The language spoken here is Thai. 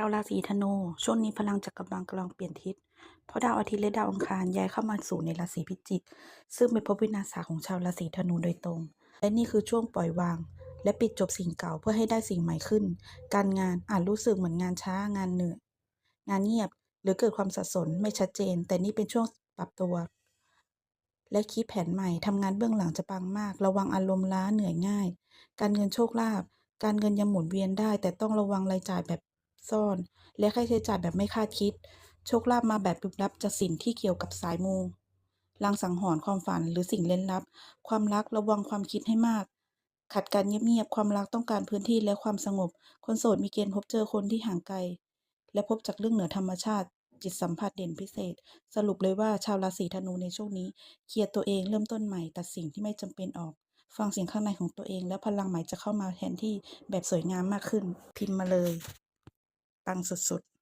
าวราศีธนู ช่วงนี้พลังจักรวาลกำลังเปลี่ยนทิศ เพราะดาวอาทิตย์และดาวอังคารย้ายเข้ามาสู่ในราศีพิจิก ซึ่งเป็นภพวินาศาของชาวราศีธนูโดยตรง และนี่คือช่วงปล่อยวาง และปิดจบสิ่งเก่าเพื่อให้ได้สิ่งใหม่ขึ้น การงานอาจรู้สึกเหมือนงานช้างานเหนื่อยงานเงียบหรือเกิดความสับสนไม่ชัดเจน แต่นี่เป็นช่วงปรับตัว และคิดแผนใหม่ทำงานเบื้องหลังจะปังมาก ระวังอารมณ์ล้าเหนื่อยง่าย การเงินโชคลาภการเงินยังหมุนเวียนได้ แต่ต้องระวังรายจ่ายแบบ ซ่อน และค่าใช้จ่ายแบบไม่คาดคิด โชคลาภมาแบบลึกลับจากสิ่งที่เกี่ยวกับสายมูลางสังหรณ์ความฝันหรือสิ่งเร้นลับ ความรักระวังความคิดให้มาก ขัดกันเงียบๆความรักต้องการพื้นที่และความสงบ คนโสดมีเกณฑ์พบเจอคนที่ห่างไกล และพบจากเรื่องเหนือธรรมชาติ จิตสัมผัสเด่นพิเศษ สรุปเลยว่าชาวราศีธนูในช่วงนี้ เคลียร์ตัวเองเริ่มต้นใหม่ตัดสิ่งที่ไม่จำเป็นออก ฟังเสียงข้างในของตัวเอง แล้วพลังใหม่จะเข้ามาแทนที่แบบสวยงามมากขึ้น พิมพ์มาเลย ปังสุดๆ